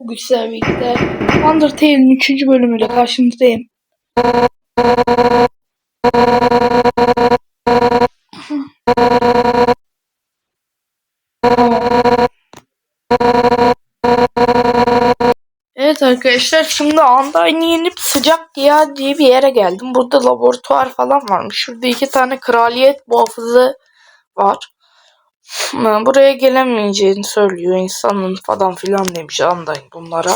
bugün sizlerle birlikte Undertale'in 3. bölümüyle karşınızdayım. Evet arkadaşlar şimdi Undyne'i yenip sıcak diyar diye bir yere geldim. Burada laboratuvar falan varmış. Şurada iki tane kraliyet muhafızı var. Buraya gelemeyeceğini söylüyor insanın falan filan demiş Undyne bunlara.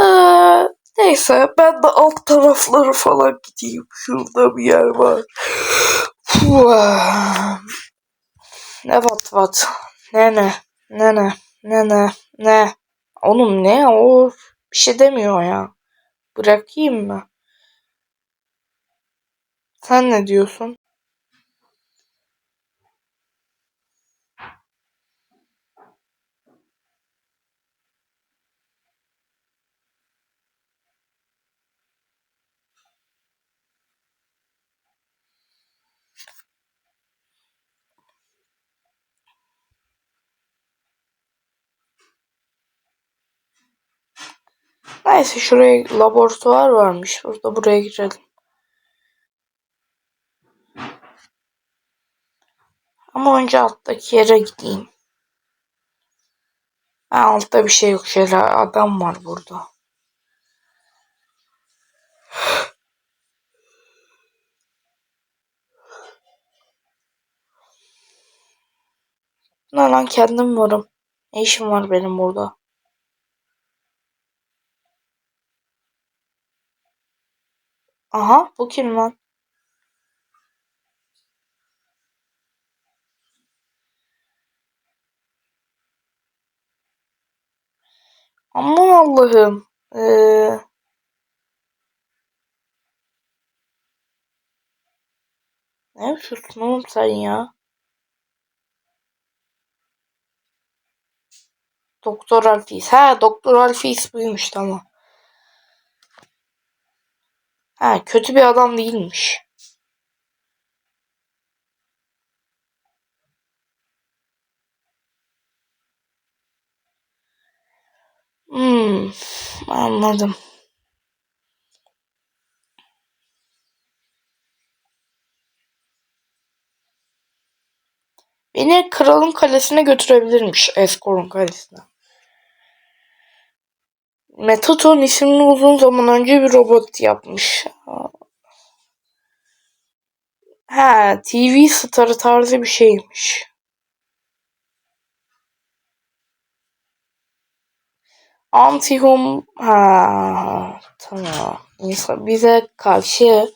Ee, neyse ben de alt tarafları falan gideyim. Şurada bir yer var. ne vat vat. Ne ne. Ne ne. Ne ne. Ne. Oğlum ne o bir şey demiyor ya. Bırakayım mı? Sen ne diyorsun? Neyse şuraya laboratuvar varmış. Burada buraya girelim. Ama önce alttaki yere gideyim. Ha, altta bir şey yok. Şöyle adam var burada. Ne lan kendim varım. Ne işim var benim burada? Aha bu kim lan? Aman Allah'ım. Ee, ne oğlum sen ya? Doktor Alfis. Ha Doktor Alfis buymuş tamam. Ha kötü bir adam değilmiş. Hmm, anladım. Beni kralın kalesine götürebilirmiş. Eskor'un kalesine. Metaton isimli uzun zaman önce bir robot yapmış. Ha, TV starı tarzı bir şeymiş. Antihum ha tamam. İnsan bize karşı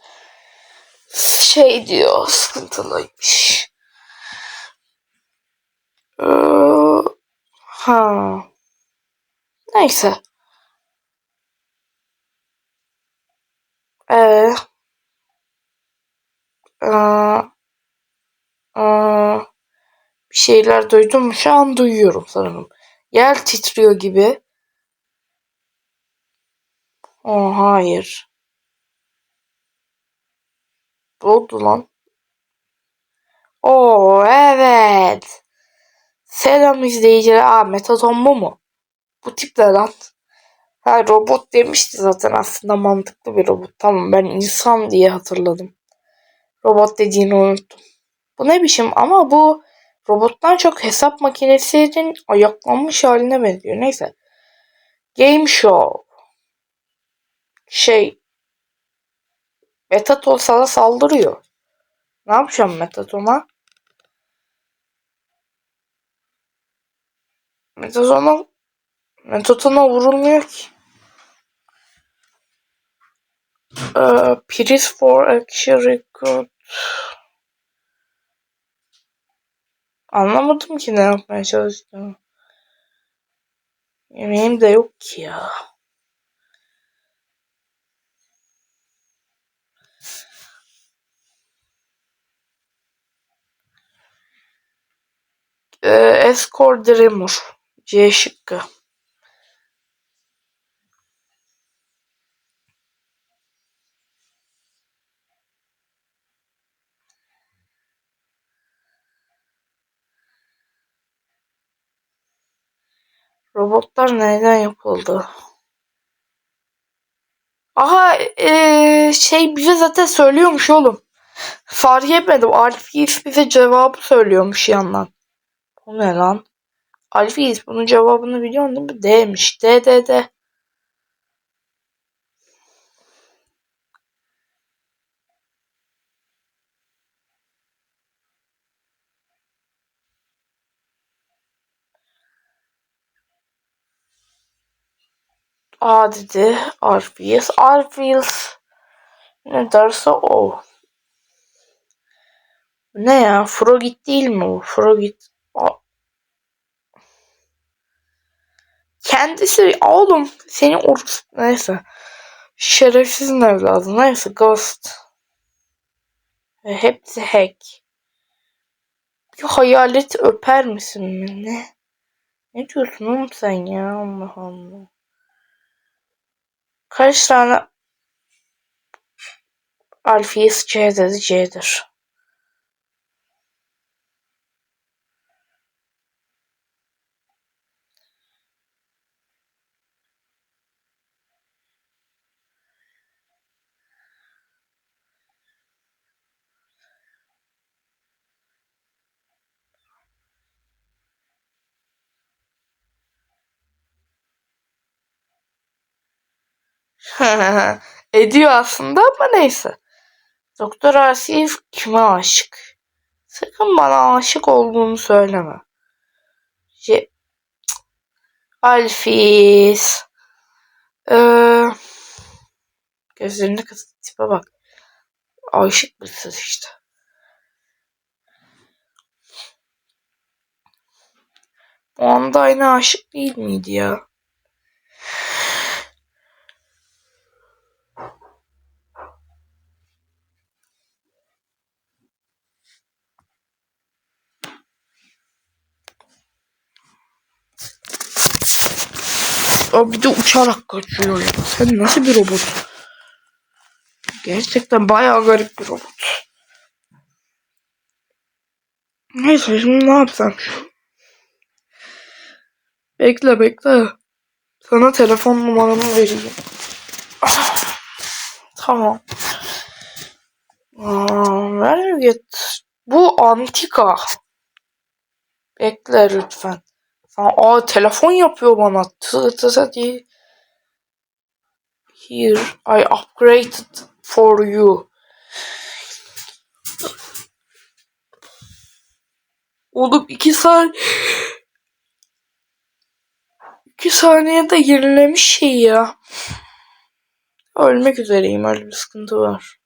şey diyor sıkıntılıymış. Ee, ha. Neyse. Ee, aa, aa, bir şeyler duydum. Şu an duyuyorum sanırım. Yer titriyor gibi. Oh hayır. Ne oldu lan? Oo evet. Selam izleyiciler. Aa Metaton bu mu? Bu tip ne lan? Ha robot demişti zaten aslında mantıklı bir robot. Tamam ben insan diye hatırladım. Robot dediğini unuttum. Bu ne biçim ama bu robottan çok hesap makinesinin ayaklanmış haline benziyor. Neyse. Game Show. Şey. Metaton sana saldırıyor. Ne yapacağım Metaton'a? Metaton'a Metaton'a vurulmuyor ki. Ee, prize for action record. Anlamadım ki ne yapmaya çalıştığımı. Yemeğim de yok ki ya. Ee, Escort Dreamer. C şıkkı. Robotlar neyden yapıldı? Aha eee, şey bize zaten söylüyormuş oğlum. Fark etmedim. Alfis bize cevabı söylüyormuş yandan. Bu ne lan? Alfis bunun cevabını değil mi? D'miş. D D D. A dedi. Alfis. Alfis. Ne derse o. Ne ya? Frogit değil mi bu? Frogit. A- Kendisi oğlum seni or neyse. Şerefsizin evladı. Neyse Ghost. Ve hepsi hack. Bir hayalet öper misin mi? Ne? Ne diyorsun oğlum sen ya? Allah Allah. Kaç tane Alfiyes C dedi C'dir. Ediyor aslında ama neyse. Doktor Asif kime aşık? Sakın bana aşık olduğunu söyleme. Ce Alfis. Ee, gözlerini kısa tipe bak. Aşık mısın işte. O anda aynı aşık değil miydi ya? O bir de uçarak kaçıyor ya. Sen nasıl bir robot? Gerçekten bayağı garip bir robot. Neyse şimdi ne yapsam? Bekle bekle. Sana telefon numaramı vereyim. Ah, tamam. Aa, ver git. Bu antika. Bekle lütfen. Aa telefon yapıyor bana. Tı. Here I upgraded for you. Oğlum iki saniye iki saniyede yenilemiş şey ya. Ölmek üzereyim öyle bir sıkıntı var.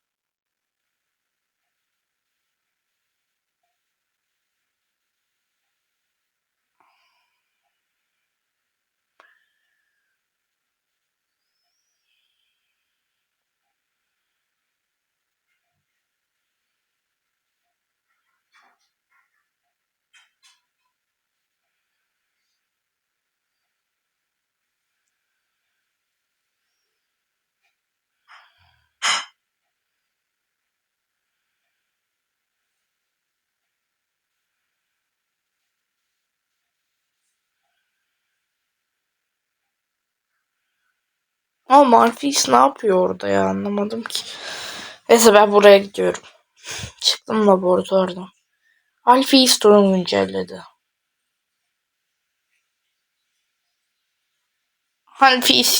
Ama Marfix ne yapıyor orada ya anlamadım ki. Neyse ben buraya gidiyorum. Çıktım laboratuvardan. Alfix durum güncelledi.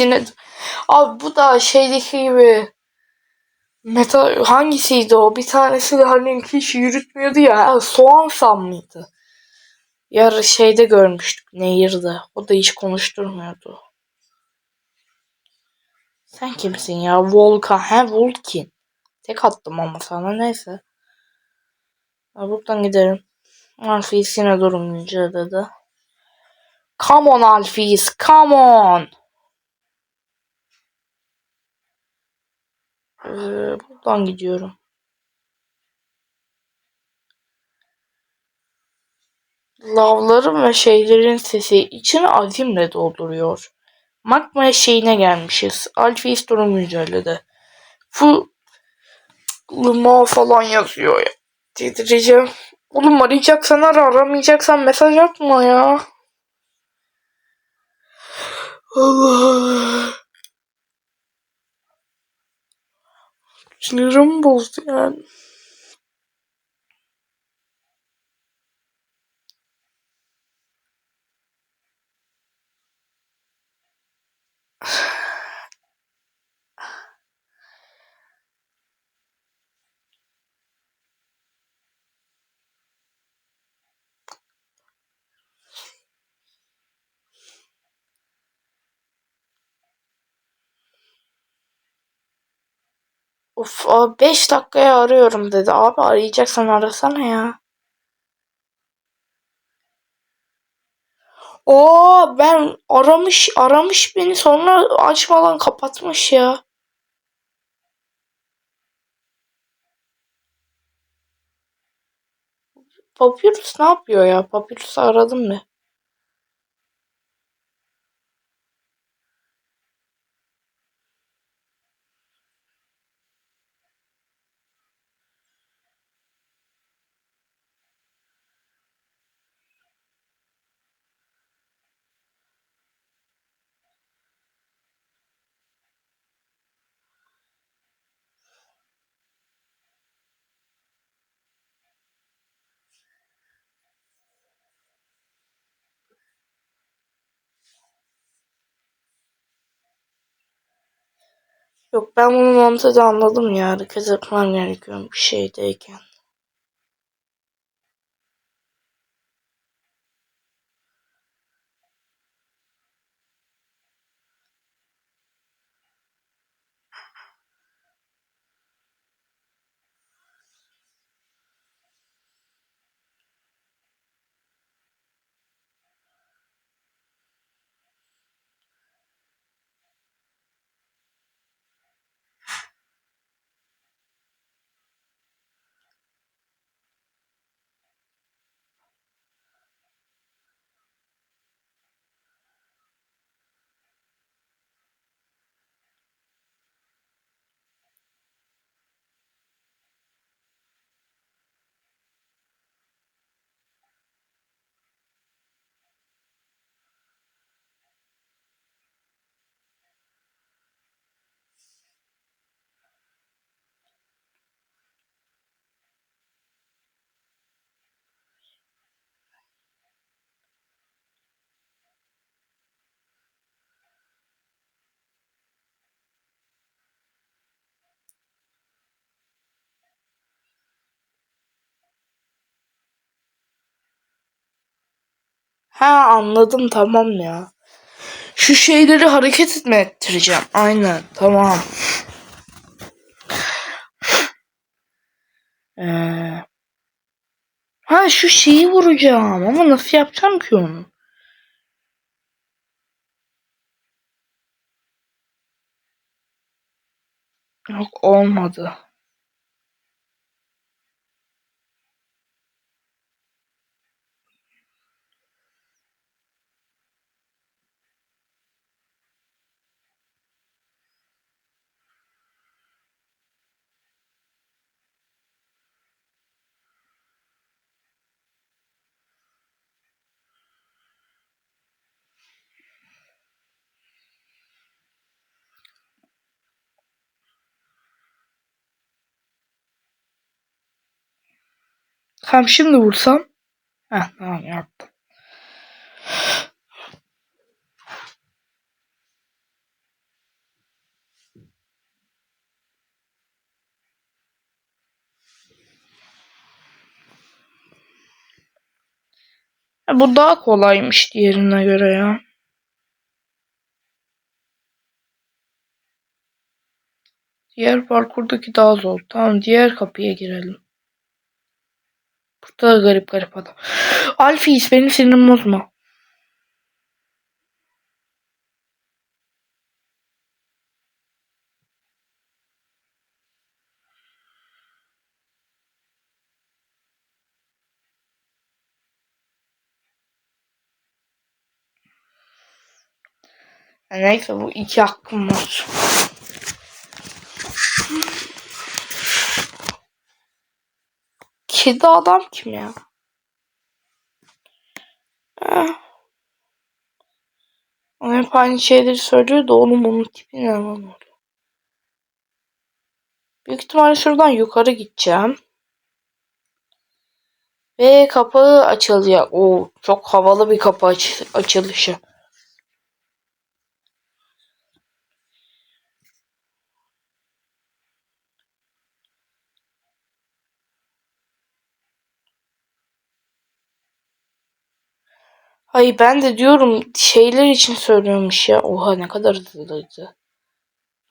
Yine... Abi bu da şeydeki gibi... Meta hangisiydi o? Bir tanesi de hani hiç yürütmüyordu ya. Soğan sam mıydı? Yarı şeyde görmüştük Nehir'de. O da hiç konuşturmuyordu. Sen kimsin ya? Volkan. He Volkin. Tek attım ama sana neyse. Buradan giderim. Alfis yine durum güncelledi. Come on Alfis. Come on. Ee, buradan gidiyorum. Lavların ve şeylerin sesi içini azimle dolduruyor. Magma şeyine gelmişiz. Alfis durum güncelledi. Fu Luma falan yazıyor ya. Titreyeceğim. Oğlum arayacaksan ara aramayacaksan mesaj atma ya. Allah. Sinirim bozdu yani. Of abi 5 dakikaya arıyorum dedi. Abi arayacaksan arasana ya. Oo ben aramış aramış beni sonra açmadan kapatmış ya. Papyrus ne yapıyor ya? Papyrus'u aradım mı? Yok ben bunu mantığı da anladım ya. Hareket etmem gerekiyor bir şeydeyken. Ha anladım tamam ya. Şu şeyleri hareket etme ettireceğim. Aynen tamam. Ee, ha şu şeyi vuracağım ama nasıl yapacağım ki onu? Yok olmadı. Tamam şimdi vursam. Heh tamam yaptım. Ha, bu daha kolaymış diğerine göre ya. Diğer parkurdaki daha zor. Tamam diğer kapıya girelim. Burada da garip garip adam. Alfis benim sinirimi bozma. Neyse bu iki hakkım var. Kedi adam kim ya? Eh. Hep aynı şeyleri söylüyor da onun tipi ne lan öyle? Büyük ihtimalle şuradan yukarı gideceğim. Ve kapı açılacak. O çok havalı bir kapı aç açılışı. Hayır ben de diyorum şeyler için söylüyormuş ya. Oha ne kadar hızlıydı.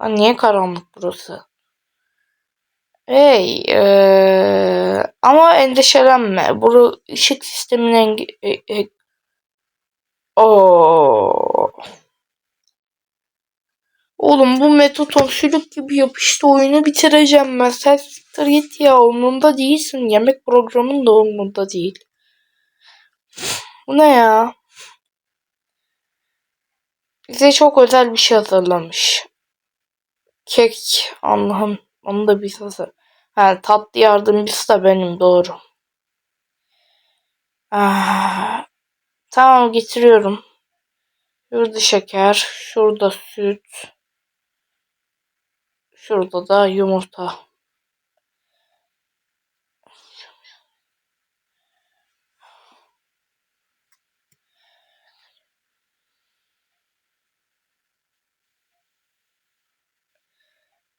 Lan niye karanlık burası? Hey, eee, ama endişelenme. Bu ışık sisteminin e, e, Oo. Oğlum bu metoton sülük gibi yapıştı oyunu bitireceğim ben. Sen siktir git ya umurumda değilsin. Yemek programın da umurumda değil. Bu ne ya? Bize çok özel bir şey hazırlamış. Kek. Allah'ım. Onu da biz hazır. Ha, tatlı yardımcısı da benim doğru. Ah, tamam getiriyorum. Şurada şeker. Şurada süt. Şurada da yumurta.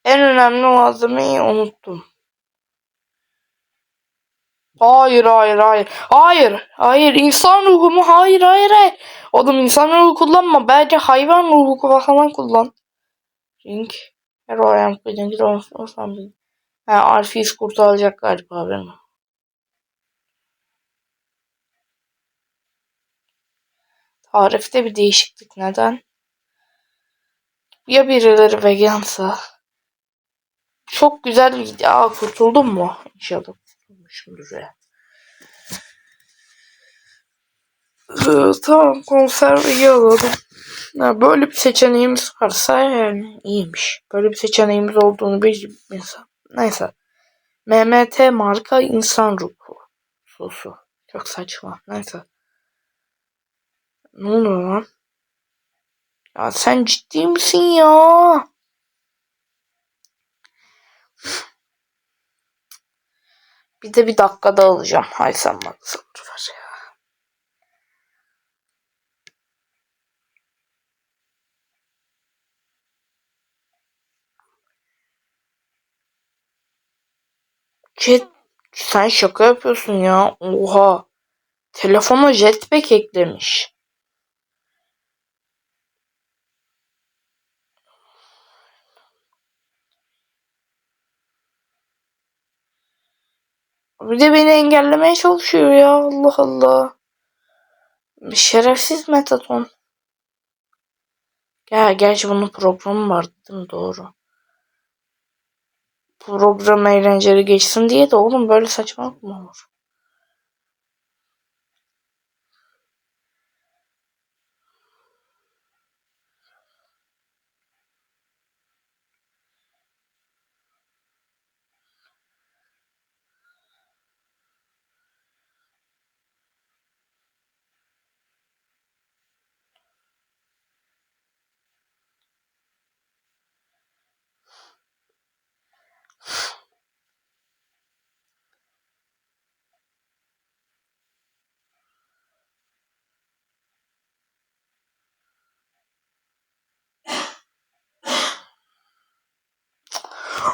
En önemli malzemeyi unuttum. Hayır hayır hayır. Hayır. Hayır. İnsan ruhu mu? Hayır hayır hayır. Oğlum insan ruhu kullanma. Bence hayvan ruhu falan kullan. Ring. Feeling or something. Ha, Arfiz kurtaracak galiba beni. Tarifte bir değişiklik. Neden? Ya birileri vegansa? Çok güzel bir video. Aa kurtuldun mu? İnşallah kurtulmuşumdur ya. Ee, tamam konserveyi alalım. Ya böyle bir seçeneğimiz varsa yani iyiymiş. Böyle bir seçeneğimiz olduğunu bilmiyorsam. Neyse. MMT marka insan ruhu sosu. Çok saçma. Neyse. Ne oluyor lan? Ya sen ciddi misin ya? Bir de bir dakikada alacağım. Hay sen ya. Jet, sen şaka yapıyorsun ya. Oha. Telefona jetpack eklemiş. Bir de beni engellemeye çalışıyor ya. Allah Allah. Şerefsiz Metaton. Ya gerçi bunun programı vardı değil mi? Doğru. Program eğlenceli geçsin diye de oğlum böyle saçmalık mı olur?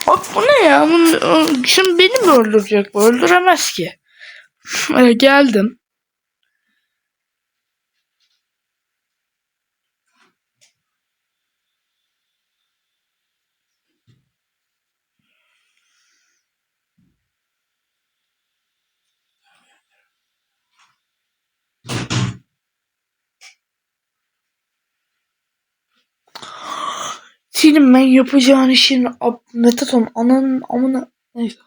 Abi bu ne ya? Bunun- Şimdi beni mi öldürecek? Öldüremez ki. Ee, geldim. Senin ben yapacağın işin ab, Metaton ananın amına neyse.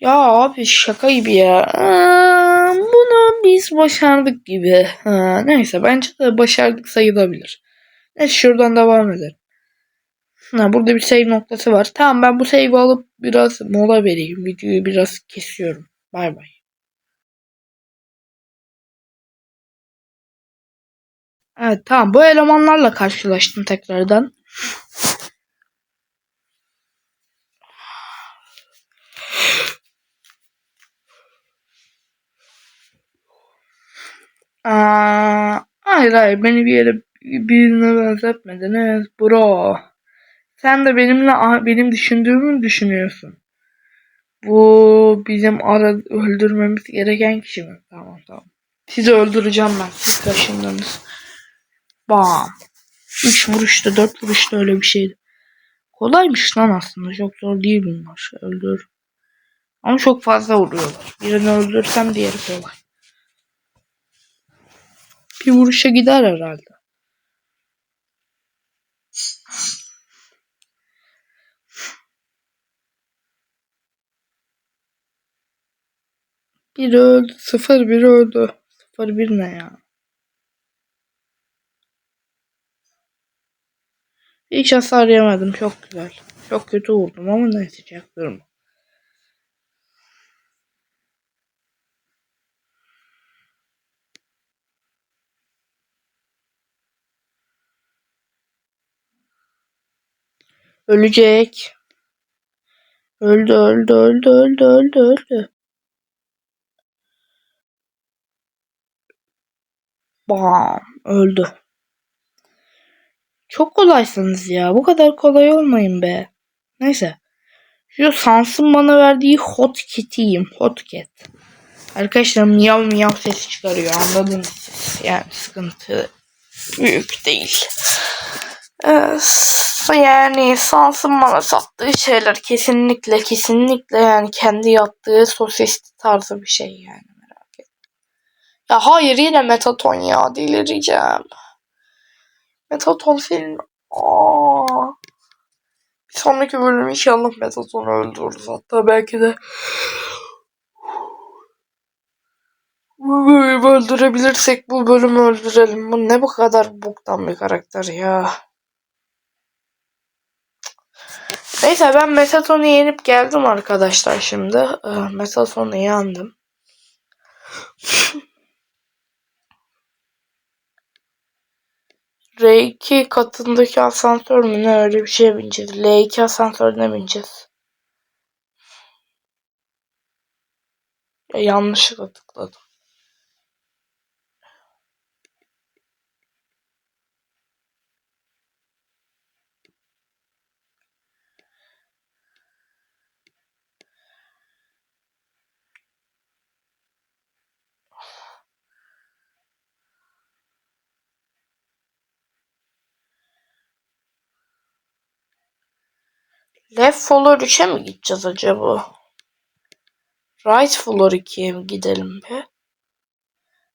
Ya abi şaka gibi ya. Aa, bunu biz başardık gibi. Ha, neyse bence de başardık sayılabilir. Neyse şuradan devam edelim. Ha, burada bir save noktası var. Tamam ben bu save'i alıp biraz mola vereyim. Videoyu biraz kesiyorum. Bay bay. Evet tamam bu elemanlarla karşılaştım tekrardan. Aa, hayır hayır beni bir yere birine benzetmediniz bro. Sen de benimle benim düşündüğümü mü düşünüyorsun? Bu bizim ara öldürmemiz gereken kişi mi? Tamam tamam. Sizi öldüreceğim ben. Siz kaşındınız. Bam. 3 vuruşta 4 vuruşta öyle bir şeydi. Kolaymış lan aslında. Çok zor değil bunlar. Öldür. Ama çok fazla vuruyorlar. Birini öldürsem diğeri kolay. Bir vuruşa gider herhalde. Biri öldü. Sıfır biri öldü. Sıfır bir ne ya? Hiç hasar yemedim. Çok güzel. Çok kötü vurdum ama neyse çaktırma. Ölecek. Öldü öldü öldü öldü öldü öldü. Bam öldü. Çok kolaysınız ya. Bu kadar kolay olmayın be. Neyse. Şu Sans'ın bana verdiği hot kit'iyim. Hot cat. Arkadaşlar miyav miyav sesi çıkarıyor. Anladınız siz. Yani sıkıntı büyük değil. Ee, yani Sans'ın bana sattığı şeyler kesinlikle kesinlikle yani kendi yaptığı sosisli tarzı bir şey yani merak etme. Ya hayır yine Metaton ya delireceğim. Metaton senin Aa. Bir sonraki bölüm inşallah Metaton'u öldürürüz. Hatta belki de bu bölümü öldürebilirsek bu bölümü öldürelim. Bu ne bu kadar boktan bir karakter ya. Neyse ben Metaton'u yenip geldim arkadaşlar şimdi. Ee, Metaton'u yendim. R2 katındaki asansör mü ne öyle bir şeye bineceğiz. L2 asansörüne bineceğiz. Ya yanlışlıkla tıkladım. Left Floor 3'e mi gideceğiz acaba? Right Floor 2'ye mi gidelim be?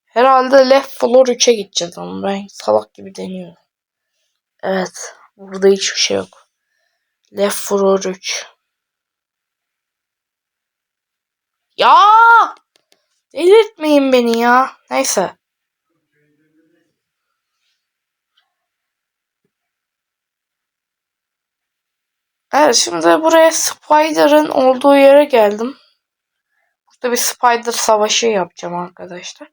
Herhalde Left Floor 3'e gideceğiz ama ben salak gibi deniyorum. Evet. Burada hiçbir şey yok. Left Floor 3. Ya! Delirtmeyin beni ya. Neyse. Evet şimdi buraya Spider'ın olduğu yere geldim. Burada bir Spider savaşı yapacağım arkadaşlar.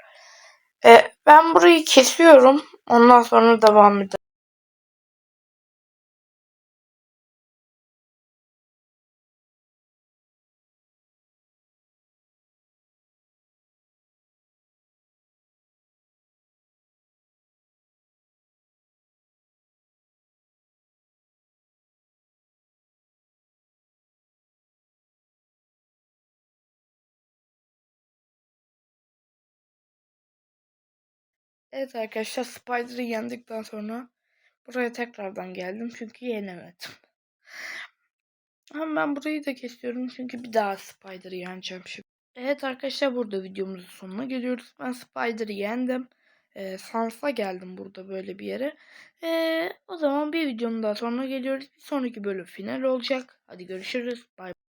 Ee, ben burayı kesiyorum. Ondan sonra devam edelim. Evet arkadaşlar Spider'ı yendikten sonra buraya tekrardan geldim çünkü yenemedim. Ama ben burayı da kesiyorum çünkü bir daha Spider'ı yeneceğim şimdi. Evet arkadaşlar burada videomuzun sonuna geliyoruz. Ben Spider'ı yendim. Ee, Sans'a geldim burada böyle bir yere. Ee, o zaman bir videonun daha sonuna geliyoruz. Bir sonraki bölüm final olacak. Hadi görüşürüz. Bye. Evet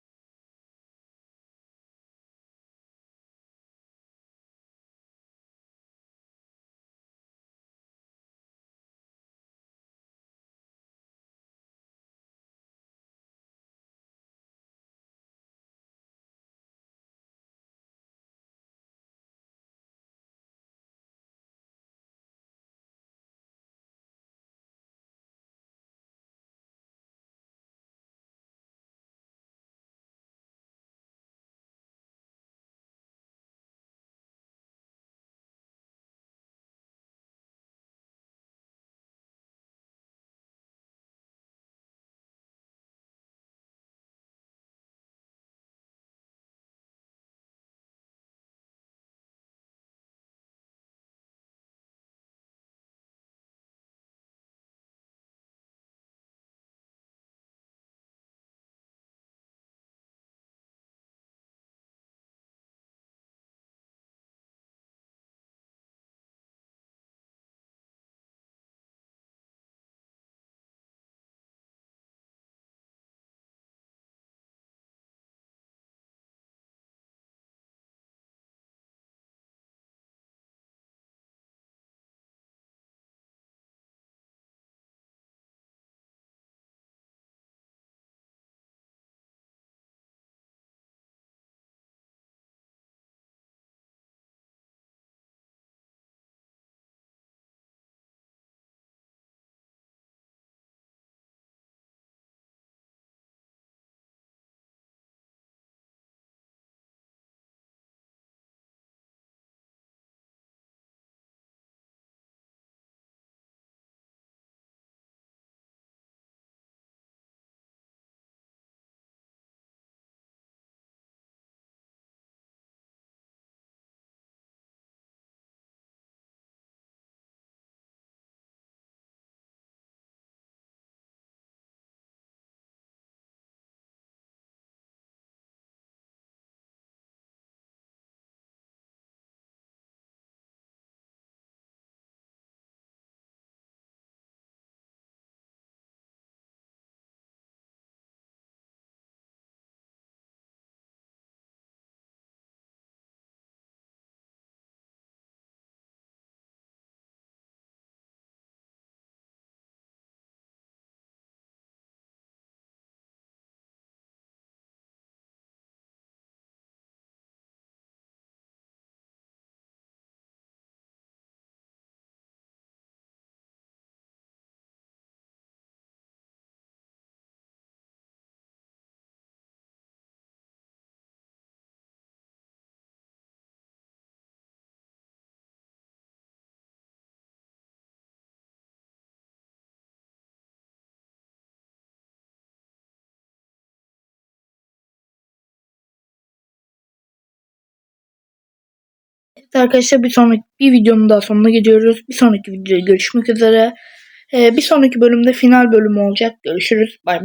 arkadaşlar bir sonraki bir videonun daha sonuna geliyoruz. Bir sonraki videoda görüşmek üzere. Ee, bir sonraki bölümde final bölümü olacak. Görüşürüz. Bay bay.